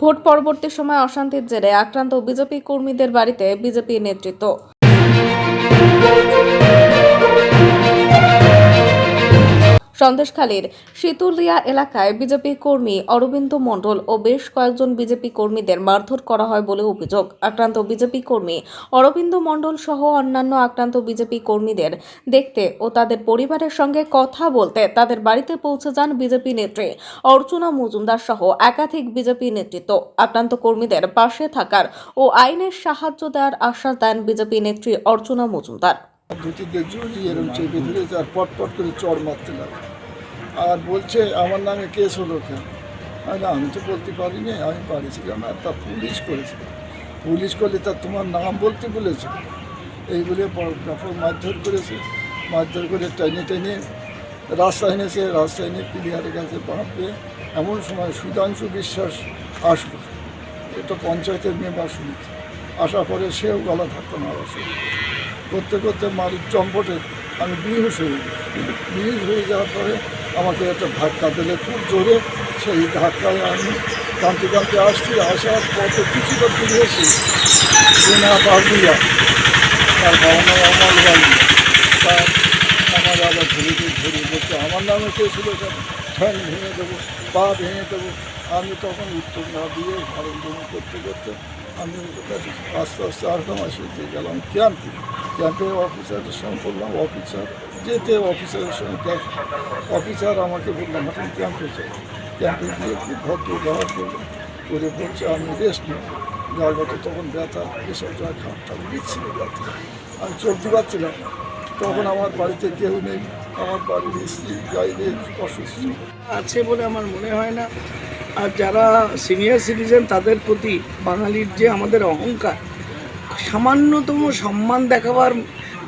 Vote পরবর্তী সময় অশান্তির জেরে আক্রান্ত বিজেপি কর্মীদের বাড়িতে বিজেপি নেতৃত্ব। সন্দেশখালীর শীতুলিয়া এলাকায় বিজেপি কর্মী অরবিন্দ মণ্ডল ও বেশ কয়েকজন বিজেপি কর্মীদের মারধর করা হয় বলে অভিযোগ। আক্রান্ত বিজেপি কর্মী অরবিন্দ মণ্ডল সহ অন্যান্য আক্রান্ত বিজেপি কর্মীদের দেখতে ও তাদের পরিবারের সঙ্গে কথা বলতে তাদের বাড়িতে পৌঁছে যান বিজেপি নেত্রী অর্চনা মজুমদার সহ একাধিক বিজেপি নেতৃত্ব। আক্রান্ত কর্মীদের পাশে থাকার ও আইনের সাহায্য দেওয়ার আশ্বাস দেন বিজেপি নেত্রী অর্চনা মজুমদার। ধুতিতে জড়িয়ে এরকম চেপে আর পট পট করে চড় মারতে লাগে বলছে আমার নামে কেস হলো কেন? বললাম, আমি তো বলতে পারিনি আমি পারিছিলাম আর তা পুলিশ করেছে। পুলিশ করলে তা তোমার নাম বলতে বলেছে? এই বলে ব্যাপক মারধর করেছে। মারধর করে টেনে টেনে রাস্তায় এনেছে রাস্তায় এনে প্লেয়ারের কাছে বাঁধবে এমন সময় সুধাংশু বিশ্বাস আসলো। এটা পঞ্চায়েতের মেম্বার শুনেছে। আসার পরে সেও গলা থাকতো না শুরু করতে করতে মালিক চম্পটে আমি বিহুশ হয়ে গেছি বিহুশ হয়ে যাওয়ার পরে আমাকে একটা ধাক্কা দিলে, খুব জোরে সেই ধাক্কায় আমি কাঁদতে কাঁদতে আসছি, আসার পথে কিছুটা ফিরেছি না বাবুয়া তার বাবা অমল বাবু তার আমার আবার ধরে দিয়ে ধরে বলছে, আমার নামে কে ছিল ঠ্যাং ভেঙে দেবো, পা ভেঙে দেবো। আমি তখন উত্তর না দিয়ে ভারণ করতে করতে আমি আস্তে আস্তে আসলাম আসতে গেলাম। ক্যাম্পে ক্যাম্পে অফিসারের সঙ্গে বললাম, অফিসার, যেতে অফিসারের সঙ্গে দেখ। অফিসার আমাকে বললাম এখন ক্যাম্পে চাই ক্যাম্পে গিয়ে খুব ভদ্র ব্যবহার করলাম করে বলছে, আমি রেস্ট নেব। জায়গাটা তখন ব্যথা, এসব জায়গা খাপটা দিচ্ছিল ব্যথা। আমি চলতে পারছিলাম না। তখন আমার বাড়িতে কেউ নেই। আমার বাড়ির স্ত্রী বাইরে অসুস্থ। আছে বলে আমার মনে হয় না। আর যারা সিনিয়র সিটিজেন তাদের প্রতি বাঙালির যে আমাদের অহংকার, সামান্যতম সম্মান দেখাবার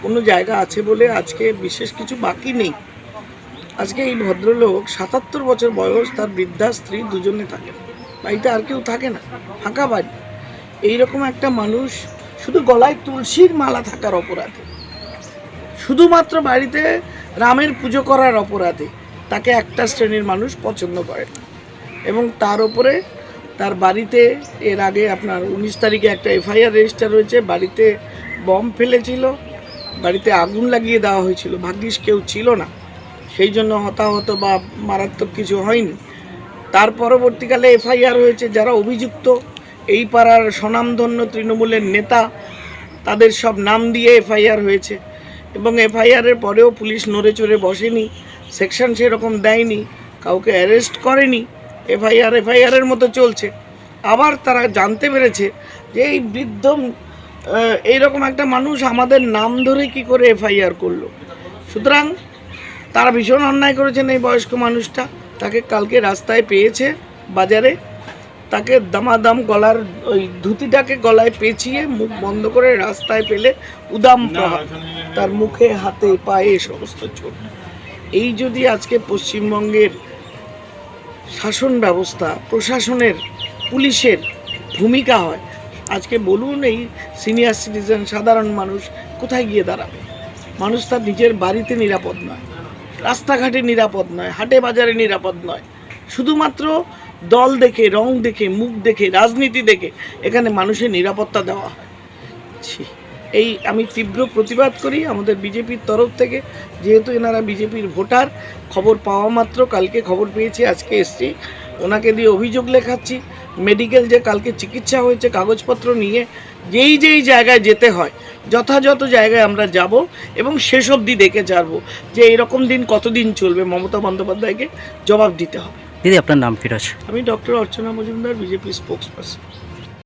কোনো জায়গা আছে বলে আজকে বিশেষ কিছু বাকি নেই। আজকে এই ভদ্রলোক সাতাত্তর বছর বয়স, তার বৃদ্ধা স্ত্রী দুজনে থাকে। বাড়িতে আর কেউ থাকে না, ফাঁকা বাড়ি। এইরকম একটা মানুষ শুধু গলায় তুলসীর মালা থাকার অপরাধে, শুধুমাত্র বাড়িতে রামের পুজো করার অপরাধে তাকে একটা শ্রেণির মানুষ পছন্দ করে না। এবং তার উপরে তার বাড়িতে এর আগে আপনার উনিশ তারিখে একটা এফআইআর রেজিস্টার হয়েছে, বাড়িতে বম ফেলেছিল, বাড়িতে আগুন লাগিয়ে দেওয়া হয়েছিল। ভাগ্যিস কেউ ছিল না। সেই জন্য হতাহত বা মারাত্মক কিছু হয়নি। তার পরবর্তীকালে এফআইআর হয়েছে, যারা অভিযুক্ত, এই পাড়ার স্বনামধন্য তৃণমূলের নেতা, তাদের সব নাম দিয়ে এফআইআর হয়েছে। এবং এফআইআরের পরেও পুলিশ নড়ে চড়ে বসেনি, সেকশন সেরকম দেয়নি, কাউকে অ্যারেস্ট করেনি। এফআইআর এফআইআরের মতো চলছে। আবার তারা জানতে পেরেছে যে এই বৃদ্ধ এইরকম একটা মানুষ আমাদের নাম ধরে কি করে এফআইআর করল। সুতরাং তারা ভীষণ অন্যায় করেছেন এই বয়স্ক মানুষটা। তাকে কালকে রাস্তায় পেয়েছে বাজারে। তাকে দামাদাম গলার ওই ধুতিটাকে গলায় পেঁচিয়ে মুখ বন্ধ করে রাস্তায় পেলে উদাম তার মুখে হাতে পায়ে সমস্ত চোট। এই যদি আজকে পশ্চিমবঙ্গের শাসন ব্যবস্থা, প্রশাসনের, পুলিশের ভূমিকা হয়। আজকে বলুন এই সিনিয়র সিটিজেন সাধারণ মানুষ কোথায় গিয়ে দাঁড়াবে? মানুষ তার নিজের বাড়িতে নিরাপদ নয়, রাস্তাঘাটে নিরাপদ নয়, হাটে বাজারে নিরাপদ নয়। শুধুমাত্র দল দেখে, রং দেখে, মুখ দেখে, রাজনীতি দেখে এখানে মানুষের নিরাপত্তা দেওয়া হয়। ছি। এই আমি তীব্র প্রতিবাদ করি আমাদের বিজেপির তরফ থেকে যেহেতু এনারা বিজেপির ভোটার খবর পাওয়া মাত্র কালকে খবর পেয়েছি আজকে এসছি। ওনাকে দিয়ে অভিযোগ লেখাচ্ছি মেডিকেল যে কালকে চিকিৎসা হয়েছে কাগজপত্র নিয়ে যেই যেই জায়গায় যেতে হয় যথাযথ জায়গায় আমরা যাব এবং শেষ অবধি দেখে ছাড়বো যে এরকম দিন কতদিন চলবে মমতা বন্দ্যোপাধ্যায়কে জবাব দিতে হবে। দিদি আপনার নাম ফিরোজ। আমি doctor Archana Majumdar BJP spokesperson